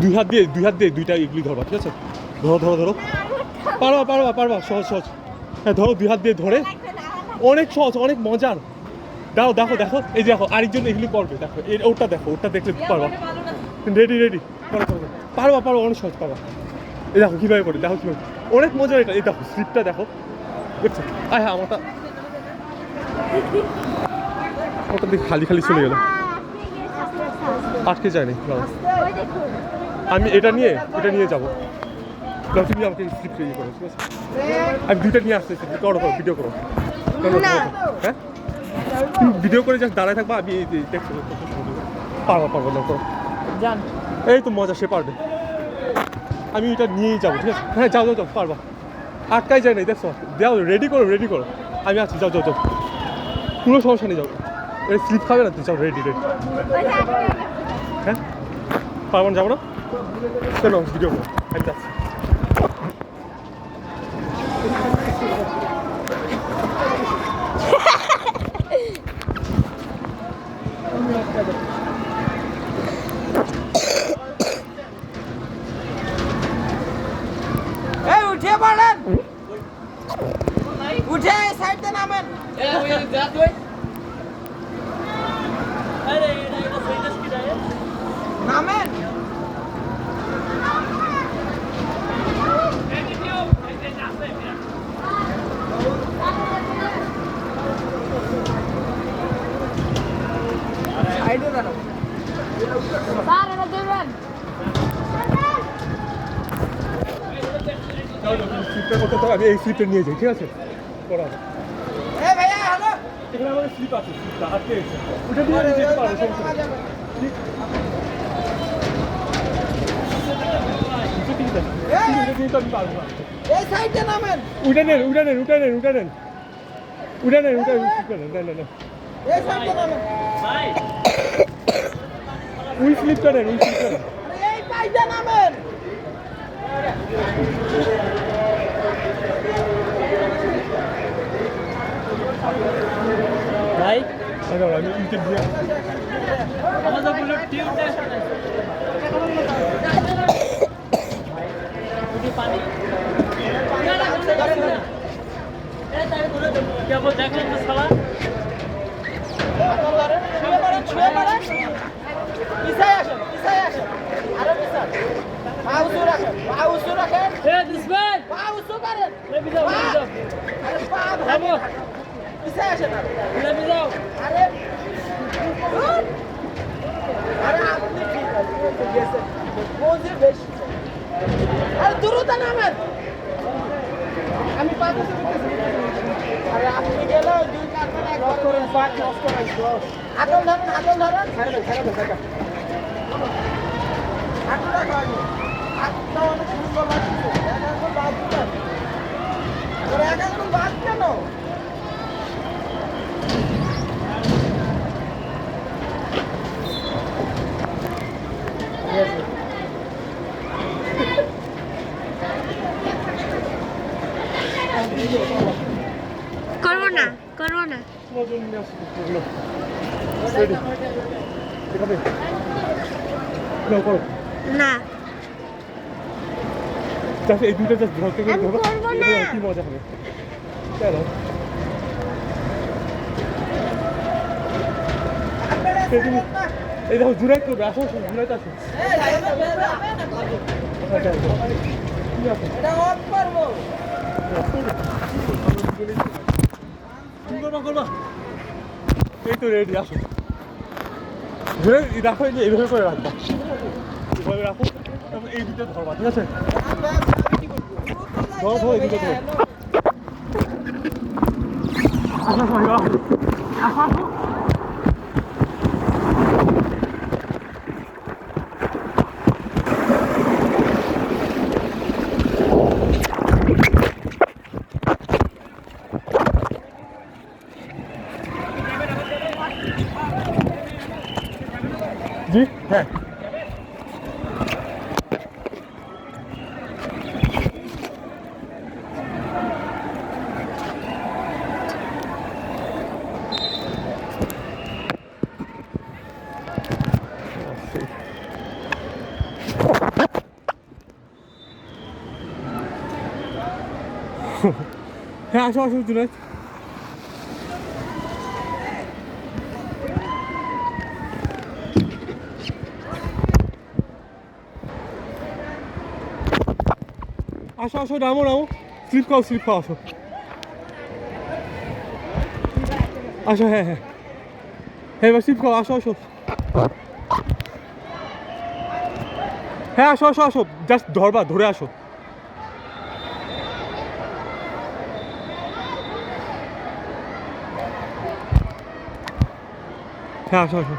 দুই হাত দিয়ে, দুই হাত দিয়ে দুইটা এগুলি ধরবা, ঠিক আছে? ধরো ধরো ধরো। পারবা পারবা পারবা, সহজ সহজ। হ্যাঁ ধরো, দুই হাত দিয়ে ধরে। অনেক সহজ, অনেক মজার। দাও, দেখো দেখো। এই যে দেখো, আরেকজন এগুলি করবে, দেখো। এই ওটা দেখো, ওটা দেখলে পারবা। Ready ready. পারবা পারবা অনেক সহজ, পারবা। এই দেখো, কীভাবে করে, দেখো, কীভাবে অনেক মজার এটা, এই দেখো, স্লিপটা দেখো। দেখছ? আয় হ্যাঁ আমারটা। ওটা দিয়ে খালি খালি চলে গেল। আটকে যায়নি। আমি এটা নিয়ে এটা নিয়ে যাব। তুমি আমাকে স্লিপ ইয়ে করো ঠিক আছে? আমি দুইটা নিয়ে আসতেছি করো করো ভিডিও করো। হ্যাঁ? তুমি ভিডিও করে জাস্ট দাঁড়ায় থাকবা আমি এই যে দেখছি পারব পারব না করো। যান এই তো মজা সে পারবে। আমি এটা নিয়েই যাব ঠিক আছে? হ্যাঁ যাও যাও যাও পারবা। আটকাই যায় নাই দেখছ? যাও রেডি করো রেডি করো। আমি আছি যাও যাও যাও। কোনো সমস্যা নেই যাও। এটা স্লিপ খাবে না? তো যাও রেডি রেডি হ্যাঁ? পারব যাব না? চলো ভিডিও এই উঠে পড়েন উঠে সাইডে নামেন। নামেন সাইডে দাঁড়াও যাও যাও স্লিপটা করতে তো আমি এই স্লিপটা নিয়ে যাই ঠিক আছে? করা এখানে আমাদের স্লিপ আছে স্লিপটা আটকে ওটা দিয়ে আমি যেতে পারব সমস্যা। ঠিক। না। উঠে নেন উঠে নেন উঠে নেন উঠে নেন। উঠে নেন উঠে নেন উঠে নেন। নেন নেন এই সাইডে নামেন উই স্লিপটা নেন উই স্লিপটা এই সাইডে নামেন ভাই আচ্ছা, আমি উইকে দিয়ে আমাদের বুলেট টিউবটা পানি দেখলেন তো সবাই ছুঁয়ে পড়েন আরও দ্রুত নামেন। আমি পাঁচ আরে আপনি গেলে ওই দুই কারখানা একবার করেন পাঁচ নষ্ট করেন আটল ধরেন আটল ধরেন। ছেড়ে দেন ছেড়ে দেন ছেড়ে দেন আটল রাখো আগে আটটা অনেক সুন্দর লাগছে এক এখন বাদ দিবেন ওরা এক এখন বাদ কেন করব না করব না তোমার জন্য নিয়ে আসছি এগুলো রেডি দেখাবে নাও করো না। এই দুটো জাস্ট ধরতে করে ধরো। করব না। এগুলো কি মজা হবে? চলো। এই দেখো জুড়াই করবে। আসো জুড়াইতে আসো। কি আছে? এটা অফ করব। কি করবা করবা এই তো রেডি আসো ধরে রাখো এই যে এইভাবে করে রাখবা এইভাবে রাখো তারপর এই দুটো ধরবা ঠিক আছে ধরো ধরো এদিকে ধরো আসো আসো হ্যাঁ আসো আসো জুনাইদ আসো আসো, নামো নামো। স্লিপ খাও স্লিপ খাও, আসো। আসো হ্যাঁ হ্যাঁ। হ্যাঁ এবার স্লিপ খাও, আসো আসো। হ্যাঁ আসো আসো আসো। জাস্ট ধরবা, ধরে আসো। হ্যাঁ আসো আসো